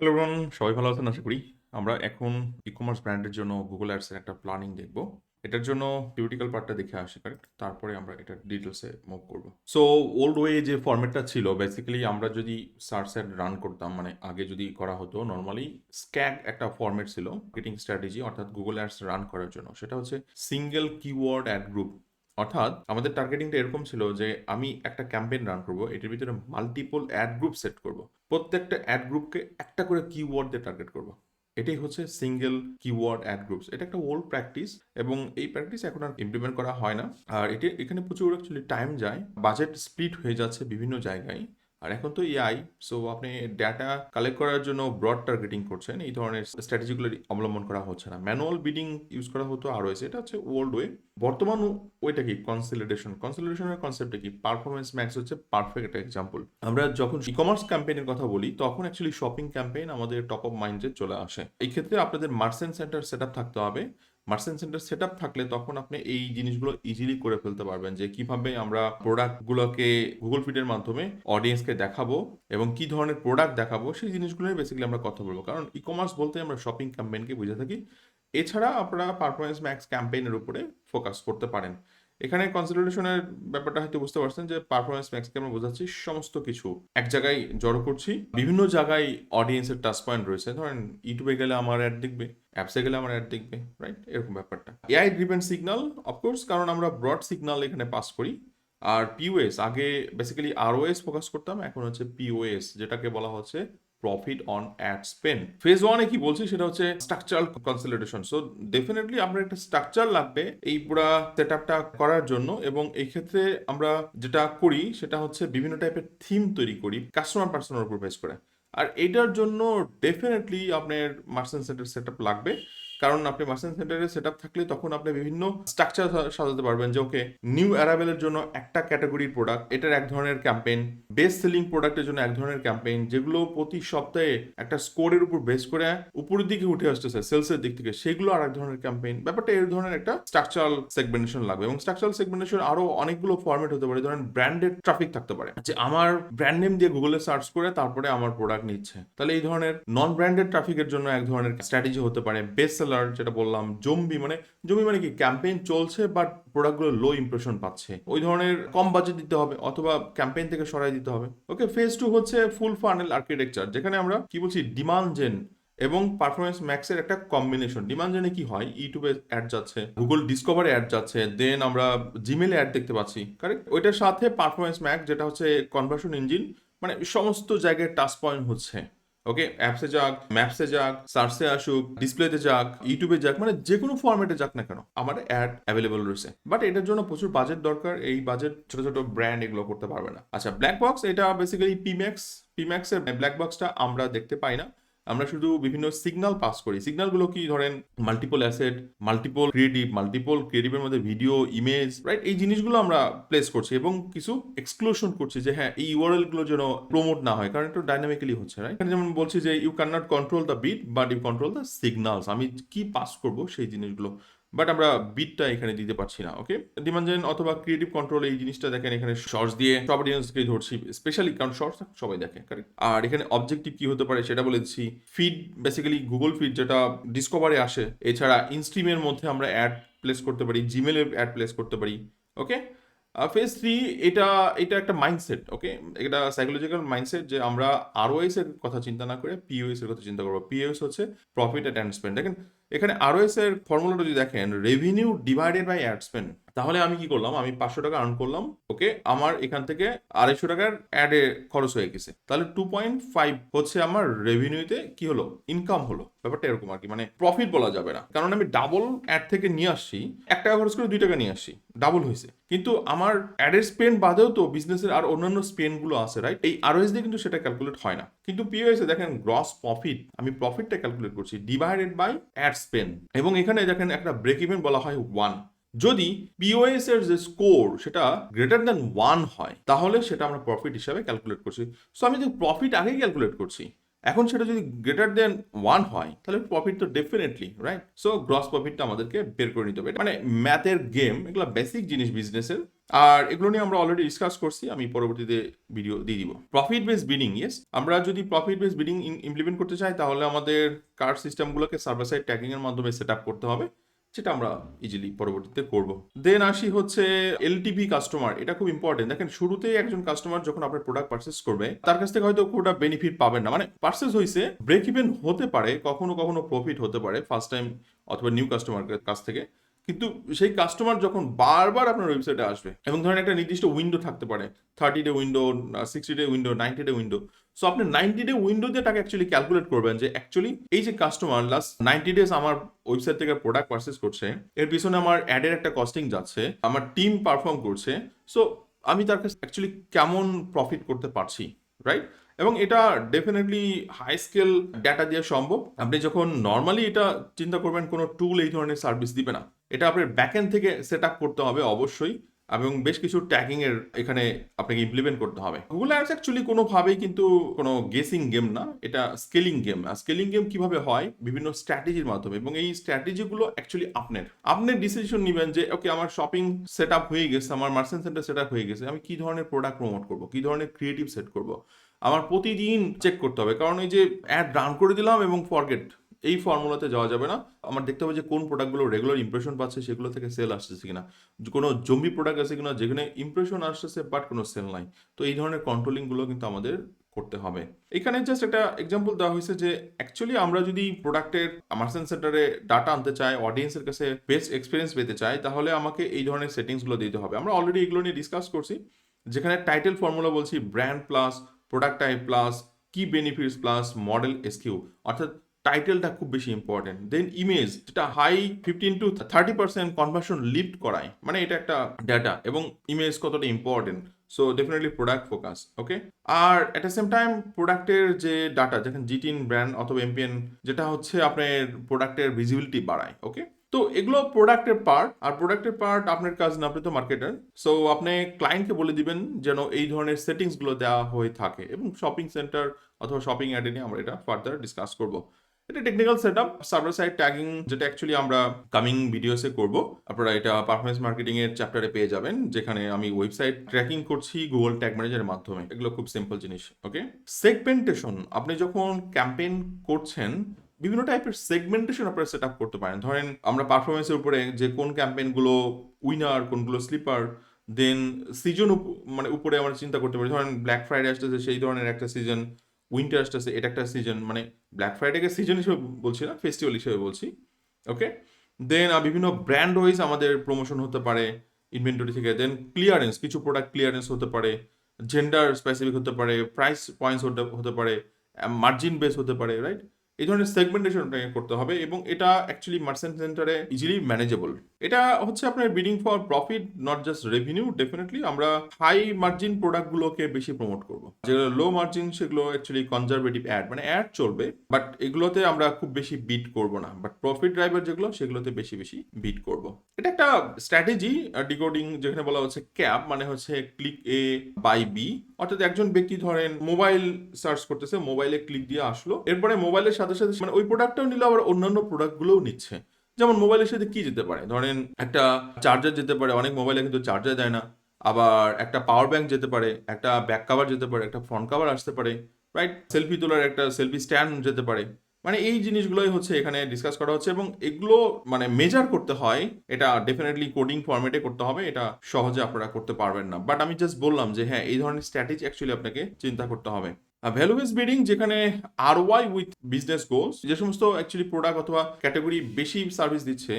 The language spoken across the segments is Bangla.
হ্যালো এভরিওয়ান সবাই ভালো আছেন? আশা করি আমরা এখন ই কমার্স ব্র্যান্ডের জন্য গুগল অ্যাডসের একটা প্ল্যানিং দেখব। এটার জন্য থিওরিটিক্যাল পার্টটা দেখে আসি কারেক্ট তারপরে আমরা এটার ডিটেলসে মুভ করব। সো ওল্ড ওয়ে যে ফর্মেটটা ছিল বেসিক্যালি আমরা যদি সার্চ অ্যাড রান করতাম মানে আগে যদি করা হতো নর্মালি স্ক্যাগ একটা ফর্মেট ছিল মার্কেটিং স্ট্র্যাটেজি অর্থাৎ গুগল অ্যাডস রান করার জন্য। সেটা হচ্ছে সিঙ্গেল কিওয়ার্ড অ্যাড গ্রুপ অর্থাৎ আমাদের টার্গেটিংটা এরকম ছিল যে আমি একটা ক্যাম্পেইন রান করব, এটির ভিতরে মাল্টিপল অ্যাড গ্রুপ সেট করব। প্রত্যেকটা অ্যাড গ্রুপকে একটা করে কিওয়ার্ড দিয়ে টার্গেট করব। এটাই হচ্ছে সিঙ্গেল কিওয়ার্ড অ্যাড গ্রুপস এটা একটা ওল্ড প্র্যাকটিস এবং এই প্র্যাকটিস এখন আর ইমপ্লিমেন্ট করা হয় না। আর এটি, এখানে প্রচুর অ্যাকচুয়ালি টাইম যায়। বাজেট স্প্লিট হয়ে যাচ্ছে বিভিন্ন জায়গায়। আর এখন তো এআই সো আপনি ডাটা কালেক্ট করার জন্য ব্রড টার্গেটিং করছেন, এই ধরনের স্ট্র্যাটেজিগুলো অবলম্বন করা হচ্ছে না। ম্যানুয়াল বিডিং ইউজ করা হতো আর হয়েছে, এটা হচ্ছে ওল্ড ওয়ে বর্তমান ওইটা কি? কনসিলিডেশন কনসিলিডেশনের কনসেপ্টটা কি? পারফরমেন্স ম্যাক্স হচ্ছে পারফেক্ট এক্সাম্পল আমরা যখন ই কমার্স ক্যাম্পেইনের কথা বলি, তখন অ্যাকচুয়ালি শপিং ক্যাম্পেইন আমাদের টপ অফ মাইন্ডে চলে আসে। এই ক্ষেত্রে আপনাদের মার্সেন্ট সেন্টার সেট থাকতে হবে মার্চেন্ট সেন্টার সেট থাকলে তখন আপনি এই জিনিসগুলো ইজিলি করে ফেলতে পারবেন যে কীভাবে আমরা প্রোডাক্ট গুলোকে গুগল ফিডের মাধ্যমে অডিয়েন্সকে দেখাবো এবং কি ধরনের প্রোডাক্ট দেখাবো, সেই জিনিসগুলো বেসিক্যালি আমরা কথা বলব। কারণ ই কমার্স বলতে আমরা শপিং ক্যাম্পেইনকে বুঝে থাকি। এছাড়া আপনারা পারফরমেন্স ম্যাক্স ক্যাম্পেইনের উপরে ফোকাস করতে পারেন। এখানে কনসিডারেশনের ব্যাপারটা হয়তো বুঝতে পারছেন যে পারফরমেন্স ম্যাক্সকে আমরা বোঝাচ্ছি, সমস্ত কিছু এক জায়গায় জড়ো করছি। বিভিন্ন জায়গায় অডিয়েন্সের টাচ পয়েন্ট রয়েছে। ধরেন ইউটিউবে গেলে আমার অ্যাড দেখবে অ্যাপসে গেলে আমার অ্যাড দেখবে রাইট এরকম ব্যাপারটা। এআই ড্রিভেন সিগনাল অফকোর্স কারণ আমরা ব্রড সিগনাল এখানে পাস করি। আর পিওএস আগে বেসিক্যালি আরওএস ফোকাস করতাম, এখন হচ্ছে পিওএস যেটাকে বলা হচ্ছে profit on ad spend phase ওয়ানে কি বলছি সেটা হচ্ছে স্ট্রাকচারাল কনসলিডেশন সো ডেফিনেটলি আমরা একটা স্ট্রাকচার লাগবে এই পুরা সেট আপটা করার জন্য এবং এই ক্ষেত্রে আমরা যেটা করি সেটা হচ্ছে বিভিন্ন টাইপের থিম তৈরি করি কাস্টমার পার্সনের উপর বেস করে। আর এটার জন্য ডেফিনেটলি আপনার মার্চেন্ট সেন্টার সেট লাগবে। কারণ আপনি মার্চেন্ট সেন্টারে সেট থাকলে তখন আপনি বিভিন্ন স্ট্রাকচার সাজাতে পারবেন যে ওকে নিউ অ্যারাইভেলের জন্য একটা ক্যাটাগরির প্রোডাক্ট এটার এক ধরনের ক্যাম্পেইন বেস্ট সেলিং প্রোডাক্টের জন্য এক ধরনের ক্যাম্পেইন যেগুলো প্রতি সপ্তাহে একটা স্কোরের উপর বেস করে উপরের দিকে উঠে আসতেছে সেলসের দিক থেকে, সেগুলো আর এক ধরনের ক্যাম্পেইন ব্যাপারটা এই ধরনের একটা স্ট্রাকচারাল সেগমেন্টেশন লাগবে এবং স্ট্রাকচারাল সেগমেন্টেশন আরও অনেকগুলো ফর্মেট হতে পারে, ধরেন ব্র্যান্ডেড ট্রাফিক থাকতে পারে। যে, আমার ব্র্যান্ড নেম দিয়ে গুগলে সার্চ করে তারপরে আমার প্রোডাক্ট নিচ্ছে। তাহলে এই ধরনের নন ব্র্যান্ডেড ট্রাফিকের জন্য এক ধরনের স্ট্র্যাটেজি হতে পারে বেস্ট সেলার যেটা বললাম জম্বি মানে জম্বি মানে কি? ক্যাম্পেইন চলছে বাট প্রোডাক্টগুলো লো ইমপ্রেশন পাচ্ছে। ওই ধরনের কম বাজেট দিতে হবে, অথবা ক্যাম্পেইন থেকে সরাই দিতে হবে। ওকে ফেজ টু হচ্ছে ফুল ফানেল আর্কিটেকচার যেখানে আমরা কি বলছি? ডিমান্ড জেন এবং পারফরমেন্স ম্যাক্সের একটা কম্বিনেশন ডিমান্ড জেনে কি হয়? ইউটিউবে অ্যাড যাচ্ছে গুগল ডিসকভারে অ্যাড যাচ্ছে দেন আমরা জিমেলে অ্যাড দেখতে পাচ্ছি। কারেক্ট ওইটার সাথে পারফরমেন্স ম্যাক্স যেটা হচ্ছে কনভার্সন ইঞ্জিন মানে সমস্ত জায়গায় টাচ পয়েন্ট হচ্ছে। ওকে অ্যাপসে যাক ম্যাপসে যাক সার্চে আসুক ডিসপ্লেতে যাক ইউটিউবে যাক মানে যে কোনো ফর্মেটে যাক না কেন, আমার অ্যাড অ্যাভেলেবল রয়েছে। বাট এটার জন্য প্রচুর বাজেট দরকার, এই বাজেট ছোট ছোট ব্র্যান্ড এগুলো করতে পারবে না। আচ্ছা ব্ল্যাক বক্স এটা বেসিক্যালি পিম্যাক্স পিম্যাক্সের ব্ল্যাক বক্সটা আমরা দেখতে পাই না। আমরা শুধু বিভিন্ন সিগনাল পাস করি। সিগনালগুলো কি? ধরেন multiple asset multiple creative multiple ক্রিয়েটিভের মধ্যে ভিডিও ইমেজ রাইট এই জিনিসগুলো আমরা প্লেস করছি এবং কিছু এক্সক্লুশন করছি যে হ্যাঁ এই ইউআরএলগুলো যেন প্রমোট না হয়, কারণ একটু ডাইনামিক্যালি হচ্ছে রাইট যেমন বলছি যে you can not control the bid but you control the signals আমি কি পাস করব সেই জিনিসগুলো? বাট আমরা বিটটা এখানে দিতে পারছি না ওকে ডিমান্ডেন অথবা ক্রিয়েটিভ কন্ট্রোল এই জিনিসটা দেখেন এখানে শর্টস দিয়ে সব অডিয়েন্সকে ধরছি স্পেশালি কারণ শর্টস সবাই দেখে কারেক্ট আর এখানে অবজেক্টিভ কি হতে পারে সেটা বলে দিচ্ছি ফিড বেসিক্যালি গুগল ফিড যেটা ডিসকভারে আসে, এছাড়া ইনস্ট্রিমের মধ্যে আমরা অ্যাড প্লেস করতে পারি জিমেলে অ্যাড প্লেস করতে পারি ওকে ফেজ থ্রি এটা এটা একটা মাইন্ডসেট ওকে এটা সাইকোলজিক্যাল মাইন্ডসেট যে আমরা আরওএস এর কথা চিন্তা না করে পিওএস এর কথা চিন্তা করব। পিওএস হচ্ছে প্রফিট অ্যান্ড স্পেন্ড দেখেন? এখানে আরও এর ফর্মুলাটা যদি দেখেন revenue divided by ad spend তাহলে আমি কি করলাম? আমি পাঁচশো টাকা আর্ন করলাম। ওকে, আমার এখান থেকে আড়াইশো টাকার অ্যাডে খরচ হয়ে গেছে। তাহলে টু পয়েন্ট ফাইভ হচ্ছে আমার রেভিনিউতে কি হলো? ইনকাম হলো। ব্যাপারটা এরকম আর কি। মানে প্রফিট বলা যাবে না। কারণ আমি ডাবল অ্যাড থেকে নিয়ে আসছি, এক টাকা খরচ করে দুই টাকা নিয়ে আসছি। ডাবল হয়েছে। কিন্তু আমার অ্যাডের স্পেন্ড বাদেও তো বিজনেসের আর অন্যান্য স্পেন্ডগুলো আছে রাইট এই আরওএস দিয়ে কিন্তু সেটা ক্যালকুলেট হয় না। কিন্তু পিওএস দেখেন গ্রস প্রফিট আমি প্রফিটটা ক্যালকুলেট করছি ডিভাইডেড বাই অ্যাড স্পেন এবং এখানে দেখেন একটা ব্রেক ইভেন বলা হয় ওয়ান যদি পিওএস এর যে স্কোর সেটা গ্রেটার দ্যান ওয়ান হয়, তাহলে সেটা আমরা প্রফিট হিসাবে ক্যালকুলেট করছি। সো আমি যদি প্রফিট আগেই ক্যালকুলেট করছি, এখন সেটা যদি গ্রেটার দেন ওয়ান হয়, তাহলে প্রফিট তো ডেফিনেটলি রাইট সো গ্রস প্রফিটটা আমাদেরকে বের করে নিতে হবে। মানে ম্যাথের গেম এগুলো বেসিক জিনিস বিজনেসের আর এগুলো নিয়ে আমরা অলরেডি ডিসকাস করছি, আমি পরবর্তীতে ভিডিও দিয়ে দিব। প্রফিট বেস বিডিং ইয়েস আমরা যদি প্রফিট বেস বিডিং ইমপ্লিমেন্ট করতে চাই, তাহলে আমাদের কার্ড সিস্টেমগুলোকে সার্ভার সাইড এর মাধ্যমে সেট আপ করতে হবে। যেটা আমরা ইজিলি পরবর্তীতে করব। দেন আসি হচ্ছে এলটিভি কাস্টমার এটা খুব ইম্পর্টেন্ট দেখেন, শুরুতেই একজন কাস্টমার যখন আপনার প্রোডাক্ট পারচেস করবে, তার কাছ থেকে হয়তো খুবটা বেনিফিট পাবেন না। মানে পারচেস হয়েছে ব্রেক ইভেন হতে পারে, কখনো কখনো প্রফিট হতে পারে ফার্স্ট টাইম অথবা নিউ কাস্টমার কাছ থেকে। কিন্তু সেই কাস্টমার যখন বারবার আপনার ওয়েবসাইটে আসবে, এবং ধরেন একটা নির্দিষ্ট উইন্ডো থাকতে পারে thirty day window sixty day window ninety day window so আপনি নাইনটি ডে উইন্ডো দিয়ে তাকে অ্যাকচুয়ালি ক্যালকুলেট করবেন যে অ্যাকচুয়ালি এই যে কাস্টমার লাস্ট নাইনটি ডেজ আমার ওয়েবসাইট থেকে প্রোডাক্ট পারচেস করছে, এর পিছনে আমার অ্যাডের একটা কস্টিং যাচ্ছে, আমার টিম পারফর্ম করছে সো আমি তার কাছে অ্যাকচুয়ালি কেমন প্রফিট করতে পারছি রাইট এবং এটা ডেফিনেটলি হাই স্কেল ডাটা দিয়ে সম্ভব। আপনি যখন নর্মালি এটা চিন্তা করবেন কোনো টুল এই ধরনের সার্ভিস দিবে না। এটা আপনার ব্যাকএন্ড থেকে সেট আপ করতে হবে অবশ্যই এবং বেশ কিছু ট্যাগিং এর এখানে আপনাকে ইমপ্লিমেন্ট করতে হবে। গুগল অ্যাডস অ্যাকচুয়ালি কোনোভাবেই কিন্তু কোনো গেসিং গেম না, এটা স্কেলিং গেম আর স্কেলিং গেম কীভাবে হয়? বিভিন্ন স্ট্র্যাটেজির মাধ্যমে। এবং এই স্ট্র্যাটেজিগুলো অ্যাকচুয়ালি আপনার আপনি ডিসিশন নেবেন যে ওকে আমার শপিং সেট আপ হয়ে গেছে, আমার মার্চেন্ট সেন্টার সেট আপ হয়ে গেছে, আমি কি ধরনের প্রোডাক্ট প্রমোট করব? কি ধরনের ক্রিয়েটিভ সেট করব? আমার প্রতিদিন চেক করতে হবে। কারণ এই যে অ্যাড রান করে দিলাম এবং ফরগেট এই ফর্মুলাতে যাওয়া যাবে না। আমার দেখতে হবে যে কোন প্রোডাক্টগুলো রেগুলার ইমপ্রেশন পাচ্ছে, সেগুলো থেকে সেল আসতেছে কিনা। কোনো জম্বি প্রোডাক্ট আছে কিনা, যেখানে ইমপ্রেশন আসতেছে বাট কোনো সেল নাই। তো এই ধরনের কন্ট্রোলিংগুলো কিন্তু আমাদের করতে হবে। এখানে জাস্ট একটা এক্সাম্পল দেওয়া হয়েছে যে অ্যাকচুয়ালি আমরা যদি প্রোডাক্টের মার্চেন্ট সেন্টারে ডাটা আনতে চাই অডিয়েন্সের কাছে বেস্ট এক্সপিরিয়েন্স পেতে চাই, তাহলে আমাকে এই ধরনের সেটিংসগুলো দিতে হবে। আমরা অলরেডি এগুলো নিয়ে ডিসকাস করছি। যেখানে টাইটেল ফর্মুলা বলছি brand plus product type plus key benefits plus model SKU অর্থাৎ টাইটেলটা খুব বেশি ইম্পর্টেন্ট দেন ইমেজ যেটা high fifteen to thirty percent conversion lift করায় মানে এটা একটা ডাটা এবং ইমেজ কতটা important so definitely product focus okay R at the same time প্রোডাক্টের যে ডাটা যেখানে জিটিন ব্র্যান্ড অথবা এমপিএন যেটা হচ্ছে আপনার প্রোডাক্টের ভিজিবিলিটি বাড়ায় ওকে তো এগুলো প্রোডাক্টের পার্ট আর প্রোডাক্টের পার্ট আপনার কাজ না, আপনি তো মার্কেটার সো আপনি ক্লায়েন্টকে বলে দিবেন যেন এই ধরনের সেটিংসগুলো দেওয়া হয়ে থাকে, এবং শপিং সেন্টার অথবা শপিং অ্যাডে নিয়ে আমরা এটা ফার্দার ডিসকাস করব। এটা technical set up server side tagging যেটা অ্যাকচুয়ালি আমরা কামিং ভিডিওসে করব। আপনারা এটা পারফরমেন্স মার্কেটিং এর চ্যাপ্টারে পেয়ে যাবেন, যেখানে আমি ওয়েবসাইট ট্র্যাকিং করছি গুগল ট্যাগ ম্যানেজারের মাধ্যমে। এগুলো খুব সিম্পল জিনিস ওকে সেগমেন্টেশন আপনি যখন ক্যাম্পেইন করছেন, বিভিন্ন টাইপের সেগমেন্টেশন আপনারা সেট আপ করতে পারেন। ধরেন, আমরা পারফরমেন্সের উপরে যে কোন ক্যাম্পেইনগুলো উইনার কোনগুলো স্লিপার দেন সিজন মানে উপরে আমরা চিন্তা করতে পারি। ধরেন ব্ল্যাক ফ্রাইডে আসতেছে, সেই ধরনের একটা সিজন উইন্টার আসতেছে, এটা একটা সিজন মানে ব্ল্যাক ফ্রাইডেকে সিজন হিসেবে বলছি না ফেস্টিভ্যাল হিসেবে বলছি ওকে দেন বিভিন্ন ব্র্যান্ড ওয়াইজ আমাদের প্রমোশন হতে পারে ইনভেন্টরি থেকে দেন ক্লিয়ারেন্স কিছু প্রোডাক্ট ক্লিয়ারেন্স হতে পারে জেন্ডার স্পেসিফিক হতে পারে প্রাইস পয়েন্টস হতে হতে পারে মার্জিন বেস হতে পারে রাইট এই ধরনের সেগমেন্টেশন করতে হবে এবং এটা অ্যাকচুয়ালি মার্চেন্ট সেন্টারে ইজিলি ম্যানেজেবল এটা হচ্ছে আপনার bidding for profit not just revenue definitely আমরা হাই মার্জিন প্রোডাক্টগুলোকে বেশি প্রমোট করব। যেগুলো লো মার্জিন সেগুলো অ্যাকচুয়ালি কনজারভেটিভ অ্যাড মানে অ্যাড চলবে বাট এগুলোতে আমরা খুব বেশি বিট করব না। বাট প্রফিট ড্রাইভার যেগুলো, সেগুলোতে বেশি বেশি বিট করব। এটা একটা স্ট্র্যাটেজি ডিকোডিং যেখানে বলা হচ্ছে ক্যাপ মানে হচ্ছে ক্লিক এ বাই বি অর্থাৎ একজন ব্যক্তি ধরেন মোবাইল সার্চ করতেছে, মোবাইলে ক্লিক দিয়ে আসলো। এরপরে মোবাইলের সাথে সাথে মানে ওই প্রোডাক্টটাও নিল, আবার অন্যান্য প্রোডাক্টগুলোও নিচ্ছে। যেমন মোবাইলের সাথে কি যেতে পারে? ধরেন একটা চার্জার যেতে পারে, অনেক মোবাইলে কিন্তু চার্জার দেয় না। আবার একটা পাওয়ার ব্যাংক যেতে পারে, একটা ব্যাক কাভার যেতে পারে, একটা ফ্রন্ট কাভার আসতে পারে রাইট সেলফি তোলার একটা সেলফি স্ট্যান্ড যেতে পারে। মানে এই জিনিসগুলোই হচ্ছে এখানে ডিসকাস করা হচ্ছে এবং এগুলো মানে মেজার করতে হয়, এটা ডেফিনেটলি কোডিং ফরম্যাটে করতে হবে, এটা সহজে আপনারা করতে পারবেন না। বাট আমি জাস্ট বললাম যে হ্যাঁ এই ধরনের স্ট্র্যাটেজি অ্যাকচুয়ালি আপনাকে চিন্তা করতে হবে। ভ্যালু বেস বিডিং যেখানে আর ওয়াই উইথ বিজনেস গোলস যে সমস্ত অ্যাকচুয়ালি প্রোডাক্ট অথবা ক্যাটাগরি বেশি সার্ভিস দিচ্ছে,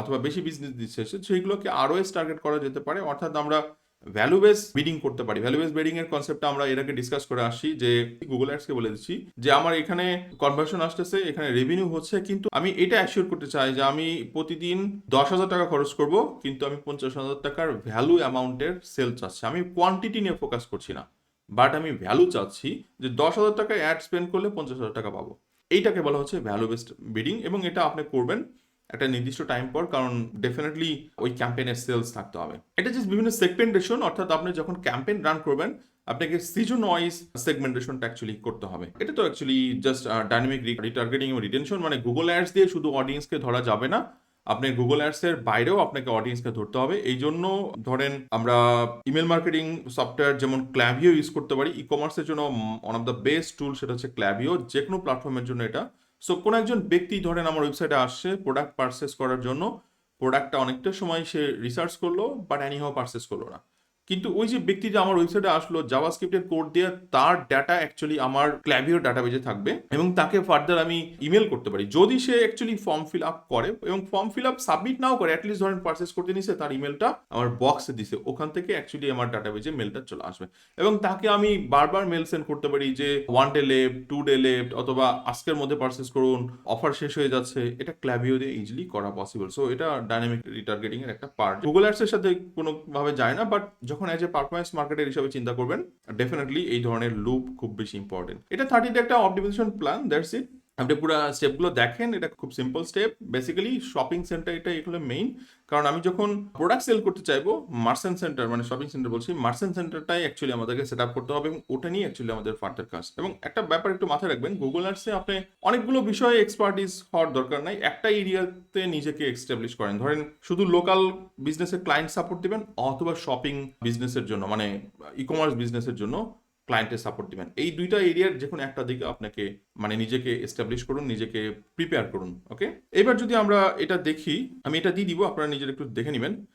অথবা বেশি বিজনেস দিচ্ছে সেইগুলোকে আরও টার্গেট করা যেতে পারে। অর্থাৎ আমরা ভ্যালু বেস বিডিং করতে পারি। ভ্যালু বেস বিডিং এর কনসেপ্টটা আমরা এর আগে ডিসকাস করে আসছি যে গুগল অ্যাডসকে বলে দিচ্ছি যে আমার এখানে কনভার্সন আসতেছে, এখানে রেভিনিউ হচ্ছে, কিন্তু আমি এটা অ্যাসিওর করতে চাই যে আমি প্রতিদিন দশ হাজার টাকা খরচ করব, কিন্তু আমি পঞ্চাশ হাজার টাকার ভ্যালু অ্যামাউন্টের সেল চাচ্ছি। আমি কোয়ান্টিটি নিয়ে ফোকাস করছি না বাট আমি ভ্যালু চাচ্ছি যে দশ হাজার টাকা অ্যাড স্পেন্ড করলে পঞ্চাশ হাজার টাকা পাবো। এইটাকে বলা হচ্ছে ভ্যালু বেসড বিডিং এবং এটা আপনি করবেন একটা নির্দিষ্ট টাইম পর, কারণ ডেফিনেটলি ওই ক্যাম্পেইনের সেলস থাকতে হবে। এটা জাস্ট বিভিন্ন সেগমেন্টেশন অর্থাৎ আপনি যখন ক্যাম্পেইন রান করবেন, আপনাকে সিজন ওয়াইজ সেগমেন্টেশনটা অ্যাকচুয়ালি করতে হবে। এটা তো অ্যাকচুয়ালি জাস্ট ডাইনামিক রিটার্গেটিং এবং রিটেনশন মানে গুগল অ্যাডস দিয়ে শুধু অডিয়েন্সকে ধরা যাবে না, আপনি গুগল অ্যাডসের বাইরেও আপনাকে অডিয়েন্সকে ধরতে হবে। এই জন্য ধরেন আমরা ইমেল মার্কেটিং সফটওয়্যার যেমন ক্ল্যাভিও ইউজ করতে পারি ই কমার্সের জন্য one of the best tool সেটা হচ্ছে ক্ল্যাভিও যে কোনো প্ল্যাটফর্মের জন্য এটা সো কোনো একজন ব্যক্তি ধরেন আমার ওয়েবসাইটে আসছে প্রোডাক্ট পারচেস করার জন্য প্রোডাক্টটা অনেকটা সময় সে রিসার্চ করল বাট অ্যানিহাও পারচেস করল না। কিন্তু ওই যে ব্যক্তি যে আমার ওয়েবসাইটে আসলো জাভাস্ক্রিপ্টের কোড দিয়ে তার ডাটা অ্যাকচুয়ালি আমার ক্ল্যাভিও ডাটাবেজে থাকবে এবং তাকে ফার্দার আমি ইমেল করতে পারি। যদি সে অ্যাকচুয়ালি ফর্ম ফিল আপ করে এবং ফর্ম ফিল আপ সাবমিট নাও করে অ্যাটলিস্ট ধরেন পারচেস করতে নিছে, তার ইমেলটা আমার বক্সে দিছে, ওখান থেকে অ্যাকচুয়ালি আমার ডাটাবেজে মেলটা চলে আসবে। এবং তাকে আমি বারবার মেল সেন্ড করতে পারি যে one day left two day left অথবা আজকের মধ্যে পারচেস করুন অফার শেষ হয়ে যাচ্ছে, এটা ক্ল্যাভিও দিয়ে ইজিলি করা পসিবল সো এটা ডাইনামিক রিটার্গেটিং এর একটা পার্ট গুগল অ্যাডস এর সাথে কোনোভাবে যায় না বাট যখন অ্যাজ এ পারফরমেন্স মার্কেটের হিসাবে চিন্তা করবেন ডেফিনেটলি এই ধরনের লুপ খুব বেশি ইম্পর্টেন্ট এটা থার্টিটা একটা অপটিমাইজেশন প্ল্যান দ্যাটস ইট আপনি পুরো স্টেপগুলো দেখেন, এটা খুব simple step basically shopping centre এটা এগুলো মেইন কারণ আমি যখন প্রোডাক্ট সেল করতে চাইব মার্সেন্ট সেন্টার মানে শপিং সেন্টার বলছি মার্সেন্ট সেন্টারটাই অ্যাকচুয়ালি আমাদেরকে সেট আপ করতে হবে এবং ওটা নিয়ে অ্যাকচুয়ালি আমাদের ফার্দার কাজ। এবং একটা ব্যাপার একটু মাথায় রাখবেন গুগল আর্টসে আপনি অনেকগুলো বিষয়ে এক্সপার্টিস হওয়ার দরকার নাই। একটা এরিয়াতে নিজেকে এক্সটাবলিশ করেন। ধরেন, শুধু লোকাল বিজনেসের ক্লায়েন্ট সাপোর্ট দিবেন, অথবা শপিং বিজনেসের জন্য মানে ই কমার্স বিজনেসের জন্য ক্লায়েন্টের সাপোর্ট দিবেন। এই দুইটা এরিয়ার যে কোনো একটা দিকে আপনাকে মানে নিজেকে এস্টাবলিশ করুন, নিজেকে প্রিপেয়ার করুন ওকে এবার যদি আমরা এটা দেখি, আমি এটা দিয়ে দিব, আপনারা নিজের একটু দেখে নেবেন।